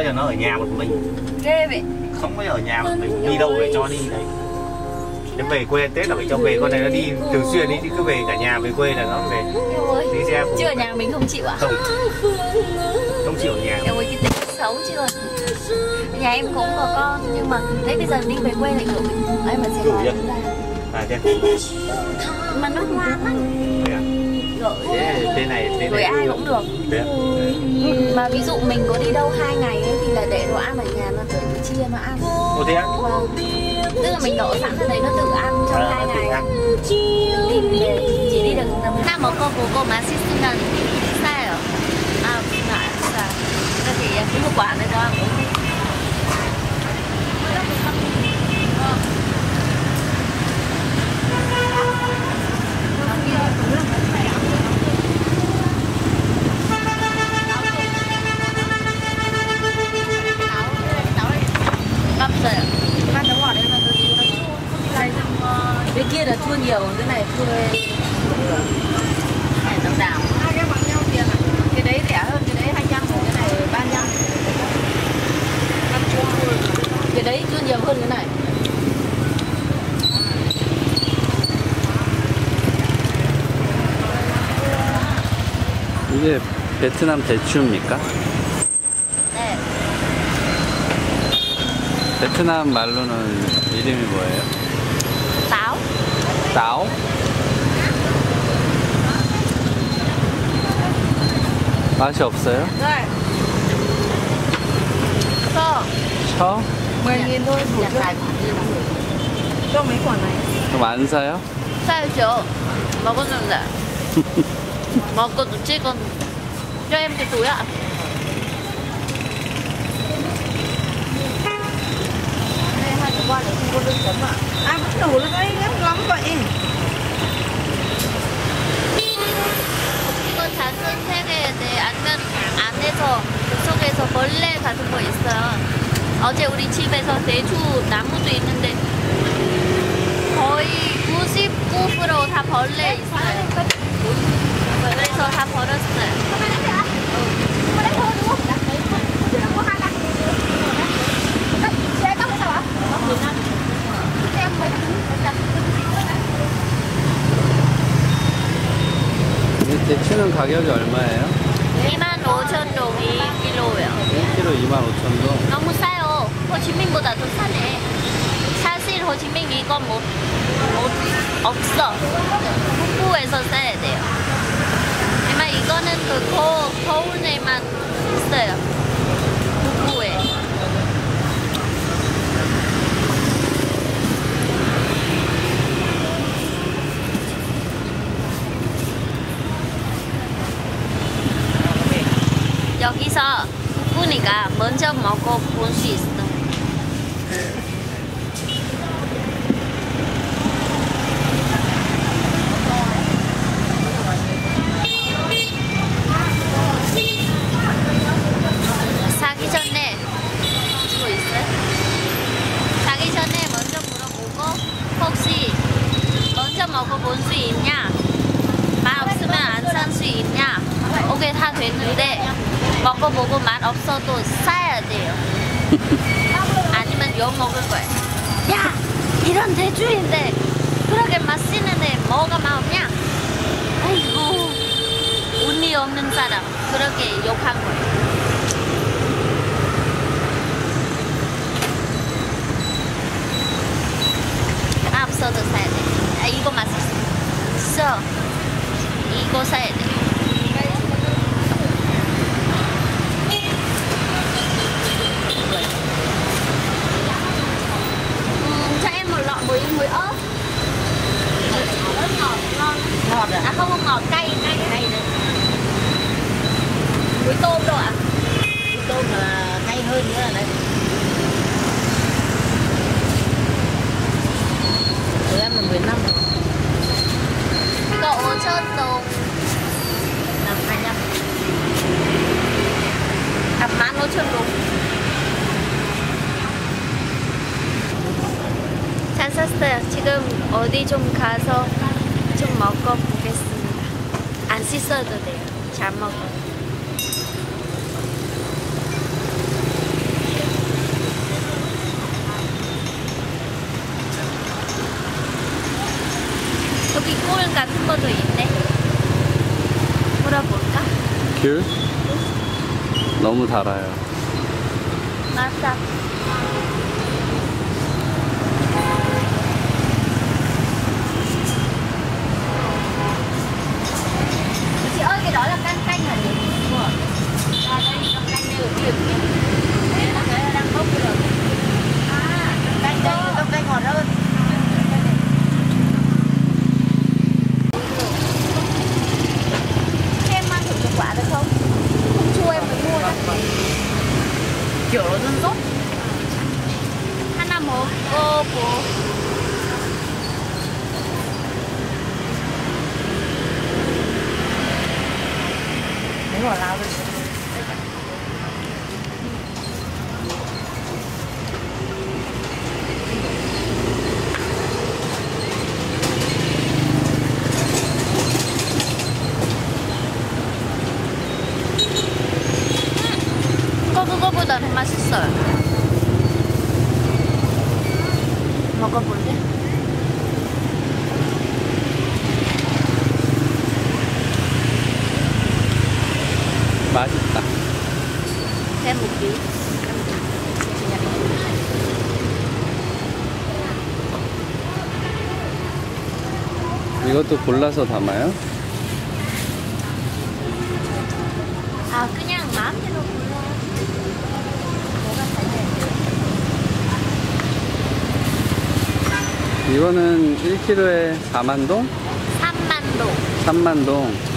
bao giờ nó ở nhà một mình. Ghê vậy? Không bao giờ ở nhà một mình. Đi đâu để cho đi đấy nếu về quê Tết là phải cho về con này nó đi thường xuyên đi thì cứ về cả nhà về quê là nó về. Đi xe chứ ở nhà mình không chịu à không. Không chịu ở nhà. Yêu ơi cái tính xấu chưa? Nhà em cũng có con nhưng mà đấy bây giờ đi về quê lại gửi mình. Ấy mà sẽ nói ta à mà nó ngoan à? gửi thế, thế này thế gửi ai cũng được thế. mà ví dụ mình có đi đâu hai ngày ấy, thì là để đồ ăn ở nhà nó tự chia nó ăn Ồ, thế á? Vâng. tức là mình đổ sẵn ở đấy nó tự ăn trong à, hai ngày ăn. thì chỉ đi được tầm năm một cô của cô mà assistant là sai rồi à không phải là thì à, cái quán này đó ăn cũng 베트남 대추입니까? 네. 베트남 말로는 이름이 뭐예요? táo. 따오? 맛이 없어요? Đây, Sơ. 셔? 10 nghìn thôi, đủ Nhà chưa? tài khoản đi là Cho mấy quả này 그럼 안 사요? 사야죠. 먹었는데. 먹고도 em nước chấm ạ À, vẫn đủ lên đấy, gấp lắm vậy 잔선 세례에 대해 안면 안에서 그 속에서 벌레 같은 거 있어요. 어제 우리 집에서 대추 나무도 있는데 거의 99%다 벌레 있어요. 그래서 다 버렸어요. 대추는 가격이 얼마예요? 2만 5천 동 2kg요. 1kg 25,000원. 너무 싸요. 호치민보다 더 싸네. 사실 호치민 이건 뭐, 뭐 없어. 북부에서 싸야 돼요. 하지만 이거는 그 거, 거울에만 있어요. 북부에. 여기서 북부니까 먼저 먹어볼 수 있어. 사기 전에 찍고 있어요? 사기 전에 먼저 물어보고 혹시 먼저 먹어볼 수 있냐? 맛 없으면 안 살 수 있냐? 오게 다 됐는데 먹어보고 맛 없어도 사야 돼요. 아니면 욕 먹을 거예요. 야! 이런 대추인데 그렇게 맛있는데 뭐가 맛없냐? 아이고 운이 없는 사람 그렇게 욕한 거예요. 맛 없어도 사야 돼. 아, 이거 맛있어. 이거 사야 돼. muối tôm đâu ạ Cái tôm là cay hơn nữa là đấy Tụi em là 15 cậu trơn đồng Năm 25 à má nó trơn đúng 잘 샀어요 지금 어디 좀 가서 좀 먹어보겠습니다 안 씻어도 돼요 잘 먹어요 것도 있네 물어볼까? 귤? 너무 달아요 맞아 그거보다 더 맛있어요. 먹어볼래? 맛있다. thêm một ký. 이것도 골라서 담아요? 아 그냥 마음대로 골라. 뭐가? 이거는 1kg에 4만 동? 3만 동. 3만 동.